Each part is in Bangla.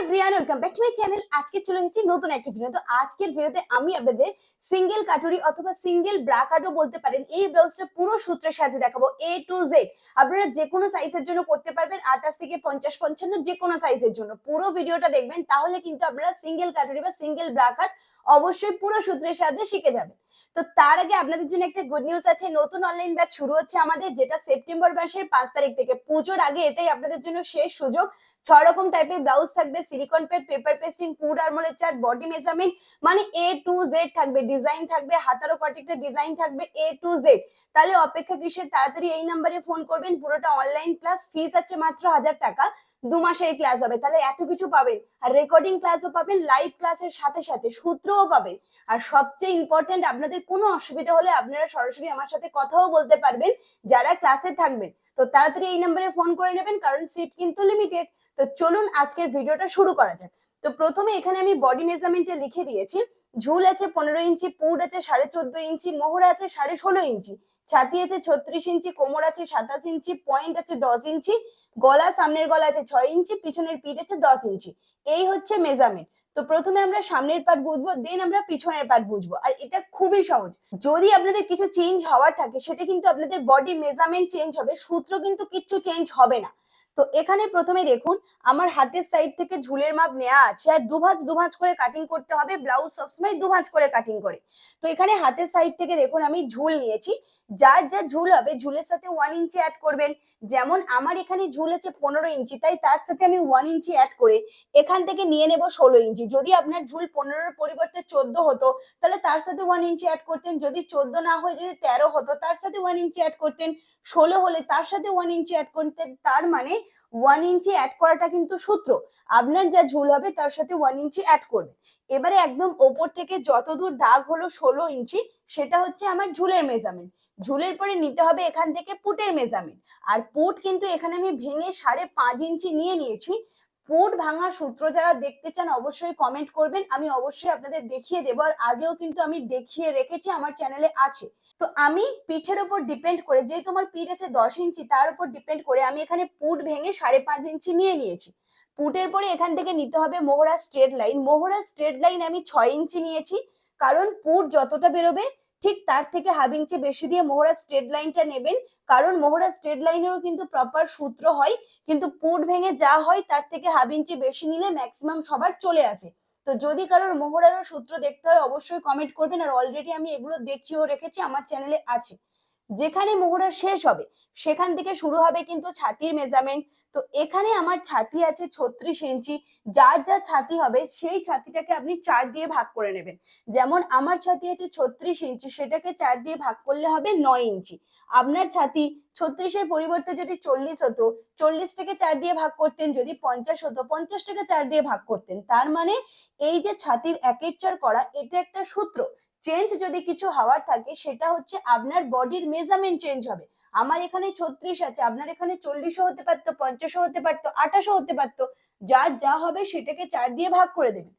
Everyone welcome back to my channel আজকে চলে এসেছি নতুন ভিডিও তো। আজকের ভিডিওতে আমি আপনাদের সিঙ্গেল কাটুরি অথবা সিঙ্গেল ব্রা কাটও বলতে পারেন। এই ব্লাউজটা পুরো সূত্রের সাথে দেখাবো এ টু জেড আপনারা যে কোনো সাইজের জন্য করতে পারবেন, আঠাশ থেকে পঞ্চাশ, পঞ্চান্ন যে কোনো সাইজের জন্য। পুরো ভিডিওটা দেখবেন, তাহলে কিন্তু আপনারা সিঙ্গেল কাটুরি বা সিঙ্গেল ব্রা কাট অবশ্যই পুরো সূত্রের সাহায্যে শিখে যাবেন। তো তার আগে আপনাদের জন্য একটা গুড নিউজ আছে, নতুন অনলাইন ব্যাচ শুরু হচ্ছে আমাদের, যেটা সেপ্টেম্বর মাসের পাঁচ তারিখ থেকে। পুজোর আগে এটাই আপনাদের জন্য শেষ সুযোগ। ছ রকম টাইপের ব্লাউজ থাকবে silicon pad paper pasting food আর্মোলের chart body measurement মানে এ টু জেড থাকবে ডিজাইন থাকবে হাতারও কয়েকটা ডিজাইন থাকবে এ টু জেড তাহলে অপেক্ষা কিসের তাড়াতাড়ি এই নাম্বারে ফোন করবেন, পুরোটা অনলাইন ক্লাস ফিস আছে মাত্র হাজার টাকা, দু মাসের ক্লাস হবে। তাহলে এত কিছু পাবেন, আর রেকর্ডিং ক্লাসও পাবেন লাইভ ক্লাসের সাথে সাথে। সূত্রও পাবেন। আর সবচেয়ে ইম্পর্টেন্ট আপনাদের কোনো অসুবিধা হলে আপনারা সরাসরি আমার সাথে কথাও বলতে পারবেন, যারা ক্লাসে থাকবেন। তো তাড়াতাড়ি এই নাম্বারে ফোন করে নেবেন, কারণ সিট কিন্তু লিমিটেড তো চলুন আজকের ভিডিওটা শুরু করা যাক। তো প্রথমে এখানে আমি বডি মেজারমেন্টে লিখে দিয়েছি। ঝুল আছে পনেরো ইঞ্চি পুড আছে সাড়ে চোদ্দ ইঞ্চি, মোহরা আছে সাড়ে ষোলো ইঞ্চি, ছাতি আছে ছত্রিশ ইঞ্চি, কোমর আছে সাতাশ ইঞ্চি পয়েন্ট আছে দশ ইঞ্চি, গলা সামনের গলা আছে ছয় ইঞ্চি, পিছনের পিঠ আছে দশ ইঞ্চি। এই হচ্ছে মেজারমেন্ট তো প্রথমে আমরা সামনের পার্ট বুঝব দেন আমরা পিছনের পার্ট বুঝব। আর এটা খুবই সহজ। যদি আপনাদের কিছু চেঞ্জ হওয়ার থাকে, সেটা কিন্তু আপনাদের বডি মেজারমেন্ট চেঞ্জ হবে, সূত্র কিন্তু কিচ্ছু চেঞ্জ হবে না। তো এখানে প্রথমে দেখুন, আমার হাতের সাইড থেকে ঝুলের মাপ নেওয়া আছে আর দুভাঁজ দুভাঁজ করে কাটিং করতে হবে ব্লাউজ সবসময় দুভাঁজ করে কাটিং করে। তো এখানে হাতের সাইড থেকে দেখুন, আমি ঝুল নিয়েছি। যার যা ঝুল হবে, ঝুলের সাথে ওয়ান ইঞ্চি অ্যাড করবেন। যেমন আমার এখানে ঝুল আছে পনেরো ইঞ্চি তাই তার সাথে আমি ওয়ান ইঞ্চি অ্যাড করে এখান থেকে নিয়ে নেব ষোলো ইঞ্চি যদি আপনার ঝুল পনেরোর পরিবর্তে চোদ্দ হতো, তাহলে তার সাথে ওয়ান ইঞ্চি অ্যাড করতেন। যদি চোদ্দ না হয়ে যদি তেরো হতো, তার সাথে ওয়ান ইঞ্চি অ্যাড করতেন। ষোলো হলে তার সাথে ওয়ান ইঞ্চি অ্যাড করতেন। তার মানে ওয়ান ইঞ্চি অ্যাড করাটা কিন্তু সূত্র। আপনার যা ঝুল হবে তার সাথে ওয়ান ইঞ্চি অ্যাড করবে এবারে একদম ওপর থেকে যতদূর দাগ হলো ষোলো ইঞ্চি সেটা হচ্ছে আমার ঝুলের মেজারমেন্ট ঝুলের পরে নিতে হবে এখান থেকে পুটের মেজারমেন্ট আর পুট কিন্তু এখানে আমি ভেঙে সাড়ে পাঁচ ইঞ্চি নিয়ে নিয়েছি। পুট ভাঙার সূত্র যারা দেখতে চান অবশ্যই কমেন্ট করবেন। আমি অবশ্যই আপনাদের দেখিয়ে দেবো আর আগেও কিন্তু আমি দেখিয়ে রেখেছি, আমার চ্যানেলে আছে। তো আমি পিঠের উপর ডিপেন্ড করে যে তোমার পিঠ আছে দশ ইঞ্চি, তার উপর ডিপেন্ড করে আমি এখানে পুট ভেঙে সাড়ে পাঁচ ইঞ্চি নিয়ে নিয়েছি। পুটের পরে এখান থেকে নিতে হবে মোহরা স্ট্রেট লাইন মোহরা স্ট্রেট লাইন আমি ছয় ইঞ্চি নিয়েছি, কারণ পুট যতটা বেরোবে ঠিক তার থেকে হাফ ইঞ্চি বেশি দিয়ে মোহরা স্ট্রেট লাইনটা নেবেন। কারণ মোহরা স্ট্রেট লাইনেরও কিন্তু প্রপার সূত্র হয়, কিন্তু পুট ভেঙে যা হয় তার থেকে হাফ ইঞ্চি বেশি নিলে ম্যাক্সিমাম সবার চলে আসে। তো যদি কারোর মোহরার সূত্র দেখতে হয়, অবশ্যই কমেন্ট করবেন। আর অলরেডি আমি এগুলো দেখিয়েও রেখেছি, আমার চ্যানেলে আছে। যেখানে মোহরা শেষ হবে, সেখান থেকে শুরু হবে কিন্তু ছাতির মেজারমেন্ট তো এখানে আমার ছাতি আছে ছত্রিশ ইঞ্চি, যার যা ছাতি হবে সেই ছাতিটাকে আপনি চার দিয়ে ভাগ করে নেবেন। যেমন আমার ছাতি আছে ছত্রিশ ইঞ্চি, সেটাকে চার দিয়ে ভাগ করলে হবে নয় ইঞ্চি। আপনার ছাতি ছত্রিশের পরিবর্তে যদি চল্লিশ হতো, চল্লিশটাকে চার দিয়ে ভাগ করতেন, যদি পঞ্চাশ হতো, পঞ্চাশটাকে চার দিয়ে ভাগ করতেন। তার মানে এই যে ছাতির একের চার করা, এটা একটা সূত্র। চেঞ্জ যদি কিছু হওয়ার থাকে, সেটা হচ্ছে আপনার বডির মেজারমেন্ট চেঞ্জ হবে। আমার এখানে ছত্রিশ আছে, আপনার এখানে চল্লিশও হতে পারতো, পঞ্চাশও হতে পারতো, আঠাশও হতে পারতো। যার যা হবে সেটাকে চার দিয়ে ভাগ করে দেবেন।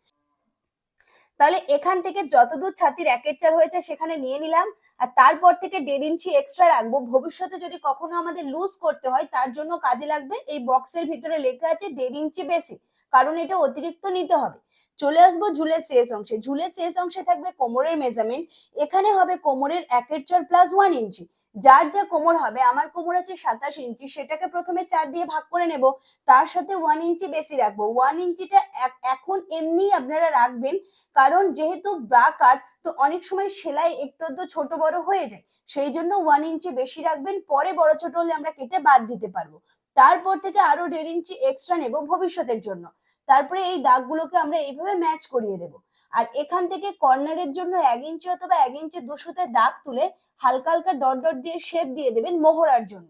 তাহলে এখান থেকে যতদূর ছাতির একের চার হয়েছে সেখানে নিয়ে নিলাম, আর তারপর থেকে দেড় ইঞ্চি এক্সট্রা রাখব। ভবিষ্যতে যদি কখনো আমাদের লুজ করতে হয়, তার জন্য কাজে লাগবে এই বক্সের ভিতরে লেখা আছে দেড় ইঞ্চি বেশি কারণ এটা অতিরিক্ত নিতে হবে। চলে আসব ঝুলের শেষ অংশে। ঝুলের শেষ অংশে থাকবে কোমরের মেজারমেন্ট এখানে হবে কোমরের একের চার প্লাস ওয়ান ইঞ্চি। যার যা কোমর হবে, আমার কোমর আছে সাতাশ ইঞ্চি, সেটাকে প্রথমে চার দিয়ে ভাগ করে নেব। তার সাথে ওয়ান ইঞ্চি বেশি রাখব। ওয়ান ইঞ্চিটা এখন এমনি আপনারা রাখবেন, কারণ যেহেতু ব্রা কাট তো অনেক সময় সেলাই একটু আধটু ছোট বড় হয়ে যায়। সেই জন্য ওয়ান ইঞ্চি বেশি রাখবেন, পরে বড় ছোট হলে আমরা কেটে বাদ দিতে পারব। তারপর থেকে আরও দেড় ইঞ্চি এক্সট্রা নেব ভবিষ্যতের জন্য। তারপরে এই দাগগুলোকে আমরা এইভাবে ম্যাচ করিয়ে দেব। আর এখান থেকে কর্নারের জন্য এক ইঞ্চি অথবা এক ইঞ্চি দুশোতে দাগ তুলে হালকা হালকা ডট ডট দিয়ে শেপ দিয়ে দেবেন মোহরার জন্য।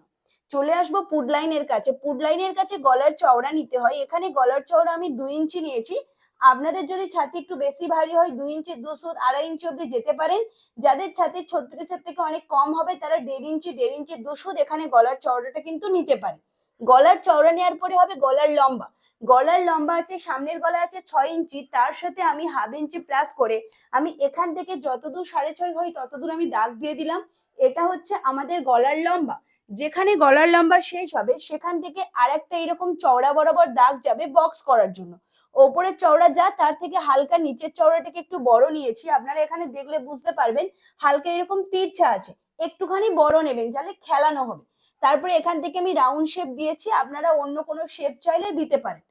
চলে আসব পুড লাইনের কাছে। পুড লাইনের কাছে গলার চওড়া নিতে হয়। এখানে গলার চওড়া আমি দুই ইঞ্চি নিয়েছি। আপনাদের যদি ছাতি একটু বেশি ভারী হয়, দুই ইঞ্চি দুশো, আড়াই ইঞ্চি অব্দি যেতে পারেন। যাদের ছাতি ছত্রিশের থেকে অনেক কম হবে, তারা দেড় ইঞ্চি দেড় ইঞ্চি দুশো এখানে গলার চওড়াটা কিন্তু নিতে পারে। গলার চওড়া নেওয়ার পরে হবে গলার লম্বা। গলার লম্বা আছে, সামনের গলা আছে ছয় ইঞ্চি, তার সাথে আমি হাফ ইঞ্চি প্লাস করে আমি এখান থেকে যতদূর সাড়ে ছয় হয় ততদূর আমি দাগ দিয়ে দিলাম। এটা হচ্ছে আমাদের গলার লম্বা। যেখানে গলার লম্বা শেষ হবে, সেখান থেকে আর একটা এরকম চওড়া বরাবর দাগ যাবে বক্স করার জন্য। ওপরের চওড়া যা, তার থেকে হালকা নিচের চওড়াটাকে একটু বড় নিয়েছি। আপনারা এখানে দেখলে বুঝতে পারবেন, হালকা এরকম তিরছা আছে। একটুখানি বড় নেবেন, যাতে খেলানো হবে। তারপরে এখান থেকে আমি রাউন্ড শেপ দিয়েছি, আপনারা অন্য কোনো শেপ চাইলে দিতে পারেন।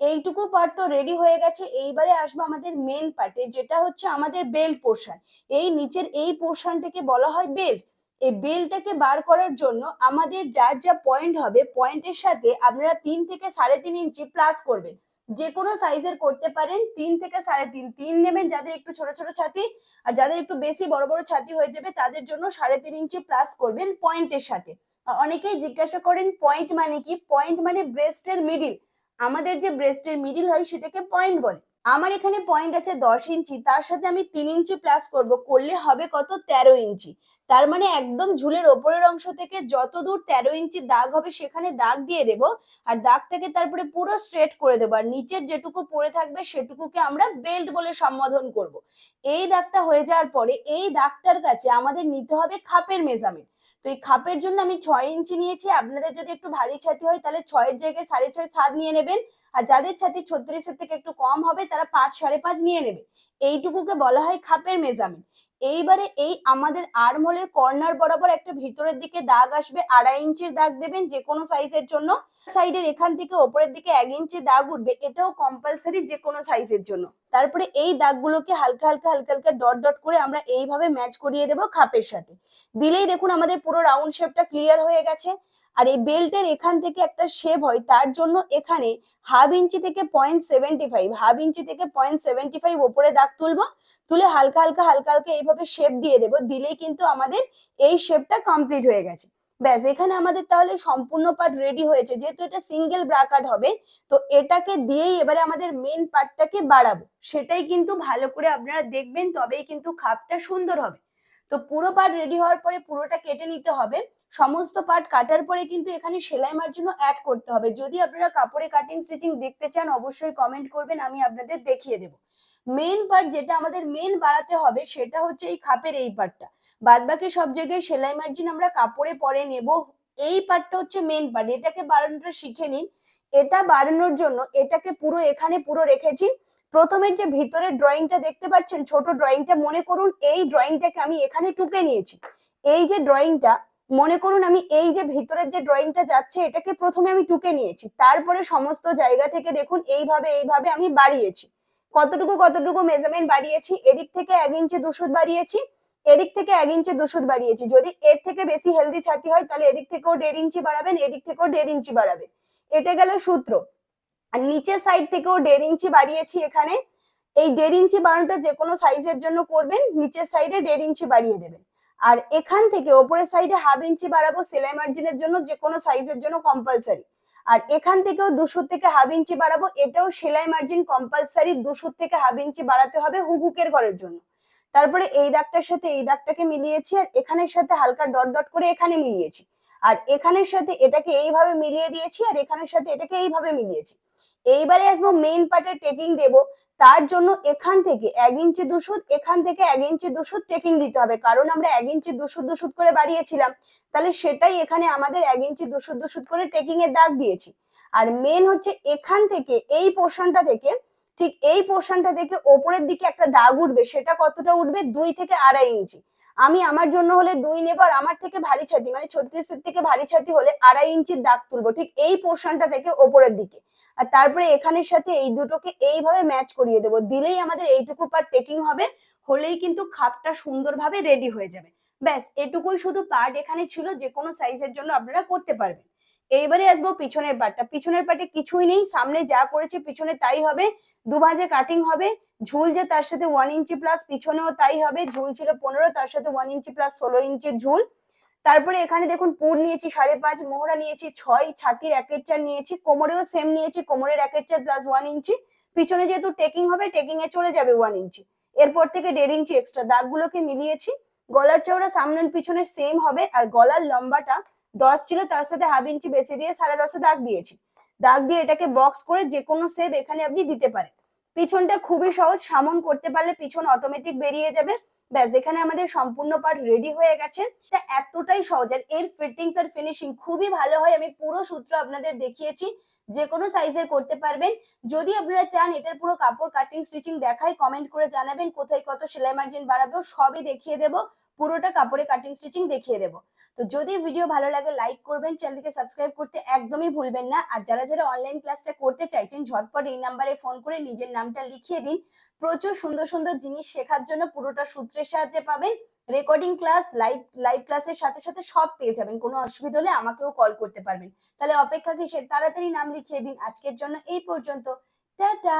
এইটুকু পার্ট তো রেডি হয়ে গেছে। এইবারে আসব আমাদের মেন পার্টে যেটা হচ্ছে আমাদের বেল পোর্শন এই নিচের এই পোর্শনটাকে বলা হয় বেল এই বেলটাকে বার করার জন্য আমাদের যার যা পয়েন্ট হবে পয়েন্টের সাথে আপনারা তিন থেকে সাড়ে তিন ইঞ্চি প্লাস করবেন। যে কোনো সাইজের করতে পারেন, তিন থেকে সাড়ে তিন। তিন নেবেন যাদের একটু ছোট ছোট ছাতি, আর যাদের একটু বেশি বড় বড় ছাতি হয়ে যাবে, তাদের জন্য সাড়ে তিন ইঞ্চি প্লাস করবেন পয়েন্টের সাথে। অনেকেই জিজ্ঞাসা করেন পয়েন্ট মানে কি? পয়েন্ট মানে ব্রেস্টের মিডিল আমাদের যে ব্রেস্টের মিডিল হয় সেটাকে পয়েন্ট বলে। আমার এখানে পয়েন্ট আছে দশ ইঞ্চি, তার সাথে আমি তিন ইঞ্চি প্লাস করব। করলে হবে কত? তেরো ইঞ্চি। তার মানে একদম ঝুলের ওপরের অংশ থেকে যত দূর তেরো ইঞ্চি দাগ হবে, সেখানে দাগ দিয়ে দেব আর দাগটাকে তারপরে পুরো স্ট্রেট করে দেবো আর নিচের যেটুকু পড়ে থাকবে, সেটুকুকে আমরা বেল্ট বলে সম্বোধন করব। এই দাগটা হয়ে যাওয়ার পরে এই দাগটার কাছে আমাদের নিতে হবে খাপের মেজারমেন্ট তো এই খাপের জন্য আমি ছয় ইঞ্চি নিয়েছি। আপনাদের যদি একটু ভারী ছাতি হয়, তাহলে ছয়ের জায়গায় সাড়ে ছয়, সাত নিয়ে নেবেন। আর যাদের ছাতি ছত্রিশের থেকে একটু কম হবে, তারা পাঁচ, সাড়ে পাঁচ নিয়ে নেবে। এইটুকুকে বলা হয় খাপের মেজারমেন্ট এইবারে এই আমাদের আরমোলের কর্নার বরাবর একটা ভিতরের দিকে দাগ আসবে। আড়াই ইঞ্চির দাগ দেবেন যে কোনো সাইজের জন্য। সাইডের এখান থেকে ওপরের দিকে এক ইঞ্চি দাগ উঠবে, এটাও কম্পালসারি যে কোনো সাইজের জন্য। তারপরে এই দাগগুলোকে হালকা হালকা হালকা হালকা ডট ডট করে আমরা এইভাবে ম্যাচ করিয়ে দেবো খাপের সাথে। দিলেই দেখুন আমাদের পুরো রাউন্ড শেপটা ক্লিয়ার হয়ে গেছে। আর এই বেল্টের এখান থেকে একটা শেপ হয়, তার জন্য এখানে হাফ ইঞ্চি থেকে point seventy five half inch থেকে পয়েন্ট সেভেন্টি ফাইভ ওপরে দাগ তুলবো, তুলে হালকা হালকা হালকা হালকা এইভাবে শেপ দিয়ে দেবো, দিলেই কিন্তু আমাদের এই শেপটা কমপ্লিট হয়ে গেছে। ব্যাস, এখানে আমাদের তাহলে সম্পূর্ণ পার্ট রেডি হয়েছে। যেহেতু এটা সিঙ্গেল ব্রাকাট হবে, তো এটাকে দিয়েই এবারে আমাদের মেন পার্টটাকে বাড়াবো। সেটাই কিন্তু ভালো করে আপনারা দেখবেন, তবেই কিন্তু খাপটা সুন্দর হবে। তো পুরো পার্ট রেডি হওয়ার পরে পুরোটা কেটে নিতে হবে। সমস্ত পার্ট কাটার পরে কিন্তু এখানে সেলাই মার্জিনও অ্যাড করতে হবে। যদি আপনারা কাপড়ে কাটিং স্টিচিং দেখতে চান, অবশ্যই কমেন্ট করবেন, আমি আপনাদের দেখিয়ে দেবো। মেন পার্ট যেটা আমাদের মেন বাড়াতে হবে, সেটা হচ্ছে এই খাপের এই পার্টটা বাদ বাকি সব জায়গায় সেলাই মার্জিন আমরা কাপড়ে পরে নেব। এই পার্টটা হচ্ছে মেন পার্ট এটাকে বাড়ানোটা শিখে নিন। এটা বাড়ানোর জন্য এটাকে পুরো এখানে পুরো রেখেছি। প্রথমের যে ভিতরের ড্রয়িংটা দেখতে পাচ্ছেন, ছোট ড্রয়িংটা মনে করুন, এই ড্রয়িংটাকে আমি এখানে টুকে নিয়েছি। এই যে ড্রয়িংটা মনে করুন আমি এই যে ভিতরের যে ড্রয়িংটা যাচ্ছে, এটাকে প্রথমে আমি টুকে নিয়েছি। তারপরে সমস্ত জায়গা থেকে দেখুন, এইভাবে এইভাবে আমি বাড়িয়েছি। কতটুকু কতটুকু মেজারমেন্ট বাড়িয়েছি? এদিক থেকে এক ইঞ্চি দুশুদ বাড়িয়েছি, এদিক থেকে এক ইঞ্চি দুশুদ বাড়িয়েছি। যদি এর থেকে বেশি হেলদি ছাতি হয়, তাহলে এদিক থেকেও দেড় ইঞ্চি বাড়াবেন, এদিক থেকেও দেড় ইঞ্চি বাড়াবেন। এটা গেল সূত্র। আর নিচের সাইড থেকেও দেড় ইঞ্চি বাড়িয়েছি এখানে। এই দেড় ইঞ্চি বাড়ানোটা যে কোনো সাইজের জন্য করবেন, নিচের সাইডে দেড় ইঞ্চি বাড়িয়ে দেবেন। আর এখান থেকে ওপরের সাইডে হাফ ইঞ্চি বাড়াবো সেলাই মার্জিনের জন্য যে কোনো সাইজের জন্য কম্পালসারি আর এখান থেকেও দুশো থেকে হাফ ইঞ্চি বাড়াবো, এটাও সেলাই মার্জিন কম্পালসারি দুশো থেকে হাফ ইঞ্চি বাড়াতে হবে হুকুকের ঘরের জন্য। তারপরে এই দাগটার সাথে এই দাগটাকে মিলিয়েছি, আর এখানের সাথে হালকা ডট ডট করে এখানে মিলিয়েছি। আর এখানের সাথে এটাকে এইভাবে মিলিয়ে দিয়েছি, আর এখানের সাথে এটাকে এইভাবে মিলিয়েছি। এইবারে আসব মেইন পার্টের টেকিং দেব। তার জন্য এখান থেকে এক ইঞ্চি দুশুদ এখান থেকে এক ইঞ্চি দুশুদ টেকিং দিতে হবে। কারণ আমরা এক ইঞ্চি দুশুদ দুশুদ করে বাড়িয়েছিলাম। তাহলে সেটাই এখানে আমাদের এক ইঞ্চি দুশুদ দুশুদ করে টেকিং এর দাগ দিয়েছি। আর মেন হচ্ছে এখান থেকে, এই পোর্শনটা থেকে, ঠিক এই পোর্শনটা থেকে ওপরের দিকে একটা দাগ উঠবে। সেটা কতটা উঠবে? দুই থেকে আড়াই ইঞ্চি আমি আমার জন্য হলে দুই নেবার আমার থেকে ভারী ছাতি মানে ছত্রিশের থেকে ভারী ছাতি হলে আড়াই ইঞ্চির দাগ তুলবো, ঠিক এই পোর্শনটা থেকে ওপরের দিকে। আর তারপরে এখানের সাথে এই দুটোকে এইভাবে ম্যাচ করিয়ে দেবো। দিলেই আমাদের এইটুকু পার্ট টেকিং হবে, হলেই কিন্তু খাপটা সুন্দরভাবে রেডি হয়ে যাবে। ব্যাস, এটুকুই শুধু পার্ট এখানে ছিল যে কোনো সাইজের জন্য আপনারা করতে পারবেন। এইবারে আসব পিছনের পার্টটা পিছনের পার্টে কিছুই নেই, সামনে যা করেছে পিছনে তাই হবে দুভাজে কাটিং হবে, ঝুল যে তার সাথে ওয়ান ইঞ্চি প্লাস পিছনেও তাই হবে, ঝুল ছিল পনেরো, তার সাথে ওয়ান ইঞ্চি প্লাস ষোলো ইঞ্চির ঝুল। তারপরে এখানে দেখুন, পুর নিয়েছি সাড়ে পাঁচ, মোহরা নিয়েছি ছয়, ছাতির একের চার নিয়েছি, কোমরেও সেম নিয়েছি, কোমরের একের চার প্লাস ওয়ান ইঞ্চি পিছনে যেহেতু টেকিং হবে টেকিং এ চলে যাবে ওয়ান ইঞ্চি এরপর থেকে দেড় ইঞ্চি এক্সট্রা দাগগুলোকে মিলিয়েছি, গলার চওড়া সামনের পিছনে সেম হবে, আর গলার লম্বাটা দশ ছিল, তার সাথে হাফ ইঞ্চি বেশি দিয়ে সাড়ে দশে দাগ দিয়েছি। দাগ দিয়ে এটাকে বক্স করে যে কোনো শেপ এখানে আপনি দিতে পারেন। পিছনটা খুবই সহজ, সামন করতে পারলে পিছন অটোমেটিক বেরিয়ে যাবে। ব্যাস, এখানে আমাদের সম্পূর্ণ পার্ট রেডি হয়ে গেছে। এতটাই সহজ আর এর ফিটিংস আর ফিনিশিং খুবই ভালো হয়। আমি পুরো সূত্র আপনাদের দেখিয়েছি যে কোনো সাইজের করতে পারবেন। যদি আপনারা চান এটার পুরো কাপড় কাটিং স্টিচিং দেখাই কমেন্ট করে জানাবেন কোথায় কত সেলাই মার্জিন বাড়াবো, সবই দেখিয়ে দেবো। পুরোটা কাপড়ে কাটিং স্টিচিং দেখিয়ে দেবো। তো যদি ভিডিও ভালো লাগে লাইক করবেন চ্যানেলকে সাবস্ক্রাইব করতে একদমই ভুলবেন না। আর যারা যারা অনলাইন ক্লাসটা করতে চাইছেন, ঝটপট এই নাম্বারে ফোন করে নিজের নামটা লিখিয়ে দিন। প্রচুর সুন্দর সুন্দর জিনিস শেখার জন্য পুরোটা সূত্রের সাহায্যে পাবেন। রেকর্ডিং ক্লাস লাইভ লাইভ ক্লাসের সাথে সাথে সব পেয়ে যাবেন। কোনো অসুবিধা হলে আমাকেও কল করতে পারবেন। তাহলে অপেক্ষা কিসের? তাড়াতাড়ি নাম লিখিয়ে দিন। আজকের জন্য এই পর্যন্ত। টাটা!